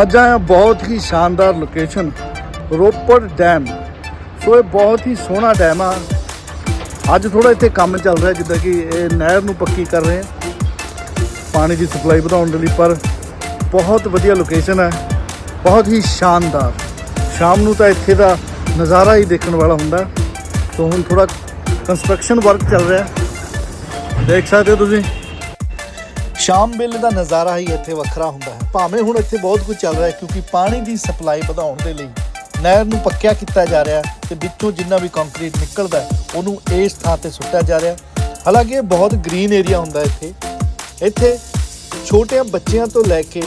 ਅੱਜ ਆਇਆ ਬਹੁਤ ਹੀ ਸ਼ਾਨਦਾਰ ਲੋਕੇਸ਼ਨ ਰੋਪੜ ਡੈਮ ਸੋ ਇਹ ਬਹੁਤ ਹੀ ਸੋਹਣਾ ਡੈਮ ਆ। ਅੱਜ ਥੋੜਾ ਇੱਥੇ ਕੰਮ ਚੱਲ ਰਿਹਾ, ਜਿੱਦਾਂ ਕਿ ਇਹ ਨਹਿਰ ਨੂੰ ਪੱਕੀ ਕਰ ਰਹੇ ਆ ਪਾਣੀ ਦੀ ਸਪਲਾਈ ਵਧਾਉਣ ਦੇ ਲਈ, ਪਰ ਬਹੁਤ ਵਧੀਆ ਲੋਕੇਸ਼ਨ ਹੈ ਬਹੁਤ ਹੀ ਸ਼ਾਨਦਾਰ। ਸ਼ਾਮ ਨੂੰ ਤਾਂ ਇੱਥੇ ਦਾ ਨਜ਼ਾਰਾ ਹੀ ਦੇਖਣ ਵਾਲਾ ਹੁੰਦਾ। ਸੋ ਹੁਣ ਥੋੜਾ ਕੰਸਟਰਕਸ਼ਨ ਵਰਕ ਚੱਲ ਰਿਹਾ। ਦੇਖ ਸਕਦੇ ਹੋ ਤੁਸੀਂ। ਸ਼ਾਮ ਵੇਲੇ ਦਾ ਨਜ਼ਾਰਾ ਹੀ ਇੱਥੇ ਵੱਖਰਾ ਹੁੰਦਾ ਹੈ। ਭਾਵੇਂ ਹੁਣ ਇੱਥੇ ਬਹੁਤ ਕੁਝ ਚੱਲ ਰਿਹਾ ਹੈ, ਕਿਉਂਕਿ ਪਾਣੀ ਦੀ ਸਪਲਾਈ ਵਧਾਉਣ ਦੇ ਲਈ ਨਹਿਰ ਨੂੰ ਪੱਕਿਆ ਕੀਤਾ ਜਾ ਰਿਹਾ ਹੈ ਤੇ ਵਿੱਚੋਂ ਜਿੰਨਾ ਵੀ ਕੰਕਰੀਟ ਨਿਕਲਦਾ ਉਹਨੂੰ ਇਸ ਥਾਂ ਤੇ ਸੁੱਟਿਆ ਜਾ ਰਿਹਾ ਹਾਲਾਂਕਿ ਇਹ ਬਹੁਤ ਗ੍ਰੀਨ ਏਰੀਆ ਹੁੰਦਾ ਇੱਥੇ। ਇੱਥੇ ਛੋਟਿਆਂ ਬੱਚਿਆਂ ਤੋਂ ਲੈ ਕੇ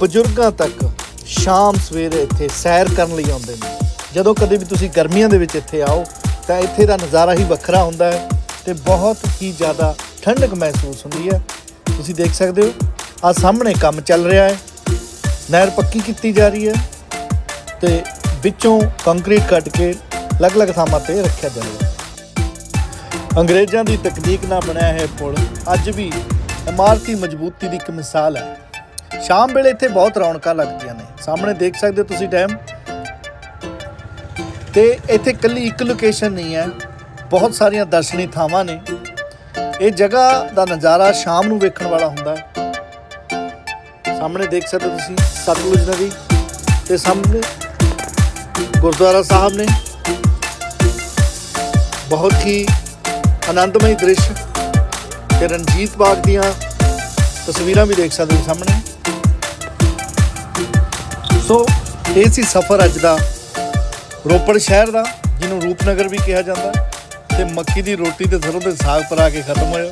ਬਜ਼ੁਰਗਾਂ ਤੱਕ ਸ਼ਾਮ ਸਵੇਰੇ ਇੱਥੇ ਸੈਰ ਕਰਨ ਲਈ ਆਉਂਦੇ ਨੇ। ਜਦੋਂ ਕਦੇ ਵੀ ਤੁਸੀਂ ਗਰਮੀਆਂ ਦੇ ਵਿੱਚ ਇੱਥੇ ਆਓ, ਤਾਂ ਇੱਥੇ ਦਾ ਨਜ਼ਾਰਾ ਹੀ ਵੱਖਰਾ ਹੁੰਦਾ ਹੈ ਤੇ ਬਹੁਤ ਹੀ ਜ਼ਿਆਦਾ ਠੰਡਕ ਮਹਿਸੂਸ ਹੁੰਦੀ ਹੈ। ਤੁਸੀਂ ਦੇਖ ਸਕਦੇ ਹੋ। ਆ ਸਾਹਮਣੇ ਕੰਮ ਚੱਲ ਰਿਹਾ ਹੈ। ਨਹਿਰ ਪੱਕੀ ਕੀਤੀ ਜਾ ਰਹੀ ਹੈ ਤੇ ਵਿੱਚੋਂ ਕੰਕਰੀਟ ਕੱਢ ਕੇ ਅਲੱਗ-ਅਲੱਗ ਥਾਵਾਂ ਤੇ ਰੱਖਿਆ ਜਾ ਅੰਗਰੇਜ਼ਾਂ ਦੀ ਤਕਨੀਕ ਨਾਲ ਬਣਿਆ ਇਹ ਪੁਲ ਅੱਜ ਵੀ ਇਮਾਰਤੀ ਮਜ਼ਬੂਤੀ ਦੀ ਇੱਕ ਮਿਸਾਲ ਹੈ। ਸ਼ਾਮ ਵੇਲੇ ਇੱਥੇ ਬਹੁਤ ਰੌਣਕਾਂ ਲੱਗਦੀਆਂ ਨੇ। ਸਾਹਮਣੇ ਦੇਖ ਸਕਦੇ ਹੋ ਤੁਸੀਂ ਡੈਮ। ਤੇ ਇੱਥੇ ਕੱਲੀ ਇੱਕ ਲੋਕੇਸ਼ਨ ਨਹੀਂ ਹੈ। ਬਹੁਤ ਸਾਰੀਆਂ ਦਰਸ਼ਨੀ ਥਾਵਾਂ ਨੇ। ਇਹ ਜਗ੍ਹਾ ਦਾ ਨਜ਼ਾਰਾ ਸ਼ਾਮ ਨੂੰ ਵੇਖਣ ਵਾਲਾ ਹੁੰਦਾ ਹੈ। ਸਾਹਮਣੇ ਦੇਖ ਸਕਦੇ ਹੋ ਤੁਸੀਂ ਸਤਲੁਜ ਨਦੀ ਤੇ ਸਾਹਮਣੇ ਗੁਰਦੁਆਰਾ ਸਾਹਿਬ ਨੇ। ਬਹੁਤ ਹੀ ਆਨੰਦਮਈ ਦ੍ਰਿਸ਼। ਤੇ ਰਣਜੀਤ ਬਾਗ ਦੀਆਂ ਤਸਵੀਰਾਂ ਵੀ ਦੇਖ ਸਕਦੇ ਹੋ ਸਾਹਮਣੇ। ਸੋ, ਇਹ ਸੀ ਸਫ਼ਰ ਅੱਜ ਦਾ ਰੋਪੜ ਸ਼ਹਿਰ ਦਾ, ਜਿਹਨੂੰ ਰੂਪਨਗਰ ਵੀ ਕਿਹਾ ਜਾਂਦਾ ਹੈ। ਤੇ ਮੱਕੀ ਦੀ ਰੋਟੀ ਤੇ ਸਰੋਂ ਦੇ ਸਾਗ ਪਰ ਕੇ ਖਤਮ ਹੋਇਆ।